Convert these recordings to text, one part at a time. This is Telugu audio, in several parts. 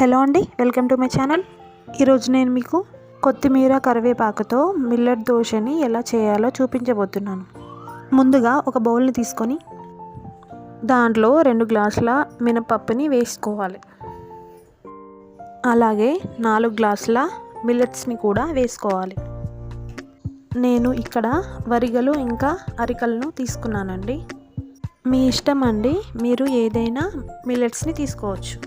హలో అండి వెల్కమ్ టు మై ఛానల్. ఈరోజు నేను మీకు కొత్తిమీర కరివేపాకుతో మిల్లెట్ దోశని ఎలా చేయాలో చూపించబోతున్నాను. ముందుగా ఒక బౌల్ని తీసుకొని దాంట్లో రెండు గ్లాసుల మినపప్పుని వేసుకోవాలి. అలాగే నాలుగు గ్లాసుల మిల్లెట్స్ని కూడా వేసుకోవాలి. నేను ఇక్కడ వరిగలు ఇంకా అరికలను తీసుకున్నానండి. మీ ఇష్టం అండి మీరు ఏదైనా మిల్లెట్స్ని తీసుకోవచ్చు.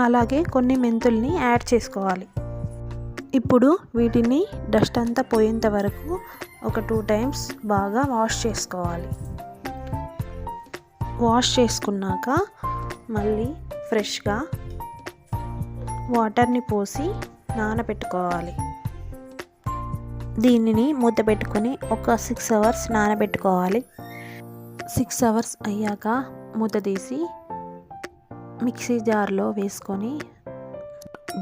అలాగే కొన్ని మెంతుల్ని యాడ్ చేసుకోవాలి. ఇప్పుడు వీటిని డస్ట్ అంతా పోయేంత వరకు ఒక టూ టైమ్స్ బాగా వాష్ చేసుకోవాలి. వాష్ చేసుకున్నాక మళ్ళీ ఫ్రెష్గా వాటర్ని పోసి నానబెట్టుకోవాలి. దీనిని మూత పెట్టుకొని ఒక సిక్స్ అవర్స్ నానబెట్టుకోవాలి. సిక్స్ అవర్స్ అయ్యాక మూత తీసి మిక్సీ జార్లో వేసుకొని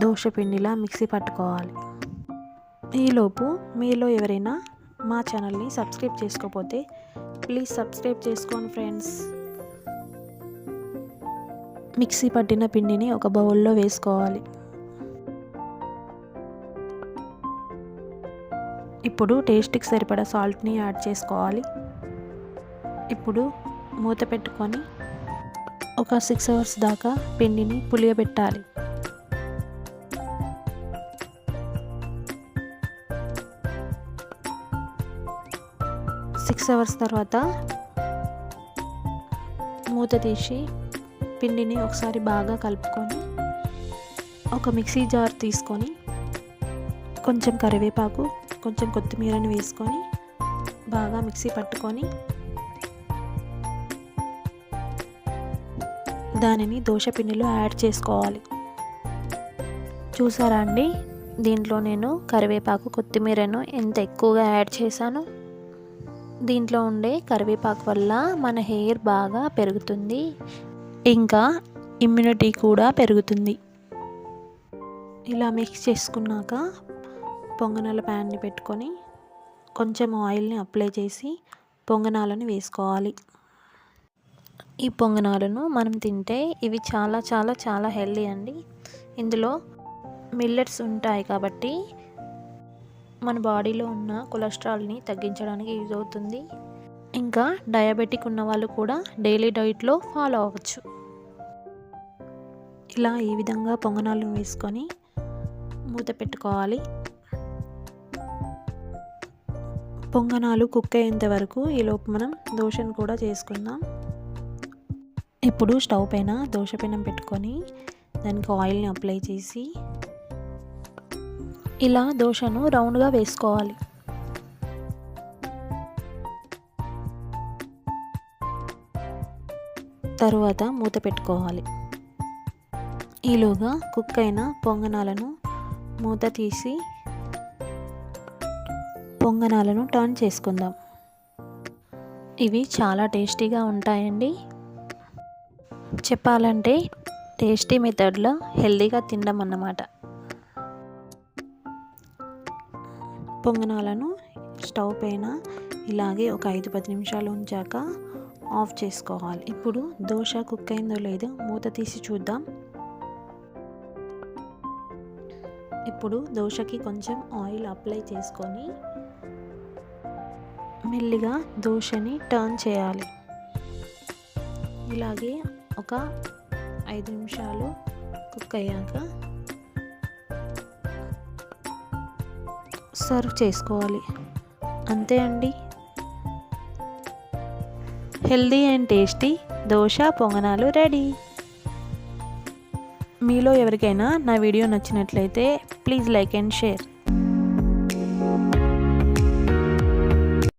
దోశ పిండిలా మిక్సీ పట్టుకోవాలి. ఈలోపు మీలో ఎవరైనా మా ఛానల్ని సబ్స్క్రైబ్ చేసుకోకపోతే ప్లీజ్ సబ్స్క్రైబ్ చేసుకోండి ఫ్రెండ్స్. మిక్సీ పట్టిన పిండిని ఒక బౌల్లో వేసుకోవాలి. ఇప్పుడు టేస్ట్కి సరిపడా సాల్ట్ని యాడ్ చేసుకోవాలి. ఇప్పుడు మూత పెట్టుకొని ఒక సిక్స్ అవర్స్ దాకా పిండిని పులియబెట్టాలి. సిక్స్ అవర్స్ తర్వాత మూత తీసి పిండిని ఒకసారి బాగా కలుపుకొని ఒక మిక్సీ జార్ తీసుకొని కొంచెం కరివేపాకు కొంచెం కొత్తిమీరని వేసుకొని బాగా మిక్సీ పట్టుకొని దానిని దోశ పిండిలో యాడ్ చేసుకోవాలి. చూసారా అండి? దీంట్లో నేను కరివేపాకు కొత్తిమీరను ఎంత ఎక్కువగా యాడ్ చేశాను? దీంట్లో ఉండే కరివేపాకు వల్ల మన హెయిర్ బాగా పెరుగుతుంది. ఇంకా ఇమ్యూనిటీ కూడా పెరుగుతుంది. ఇలా మిక్స్ చేసుకున్నాక పొంగనాల ప్యాన్ని పెట్టుకొని కొంచెం ఆయిల్ని అప్లై చేసి పొంగనాలను వేసుకోవాలి. ఈ పొంగనాలను మనం తింటే ఇవి చాలా చాలా చాలా హెల్దీ అండి. ఇందులో మిల్లెట్స్ ఉంటాయి కాబట్టి మన బాడీలో ఉన్న కొలెస్ట్రాల్ని తగ్గించడానికి యూజ్ అవుతుంది. ఇంకా డయాబెటిక్ ఉన్న వాళ్ళు కూడా డైలీ డైట్లో ఫాలో అవ్వచ్చు. ఇలా ఈ విధంగా పొంగనాలను వేసుకొని మూత పెట్టుకోవాలి. పొంగనాలు కుక్ అయ్యేంత వరకు ఈలోపు మనం దోశను కూడా చేసుకుందాం. ఇప్పుడు స్టవ్ పైన దోశ పెట్టుకొని దానికి ఆయిల్ని అప్లై చేసి ఇలా దోశను రౌండ్గా వేసుకోవాలి. తరువాత మూత పెట్టుకోవాలి. ఈలోగా కుక్ అయిన పొంగనాలను మూత తీసి పొంగనాలను టర్న్ చేసుకుందాం. ఇవి చాలా టేస్టీగా ఉంటాయండి. చెప్పాలంటే టేస్టీ మెథడ్లో హెల్తీగా తినడం అన్నమాట పొంగనాలను స్టవ్ పైన ఇలాగే ఒక ఐదు పది నిమిషాలు ఉంచాక ఆఫ్ చేసుకోవాలి. ఇప్పుడు దోశ కుక్ అయిందో లేదో మూత తీసి చూద్దాం. ఇప్పుడు దోశకి కొంచెం ఆయిల్ అప్లై చేసుకొని మెల్లిగా దోశని టర్న్ చేయాలి. ఇలాగే ఒక ఐదు నిమిషాలు కుక్ అయ్యాక సర్వ్ చేసుకోవాలి. అంతే అండి. హెల్దీ అండ్ టేస్టీ దోశ పొంగనాలు రెడీ. మీలో ఎవరికైనా నా వీడియో నచ్చినట్లయితే ప్లీజ్ లైక్ అండ్ షేర్.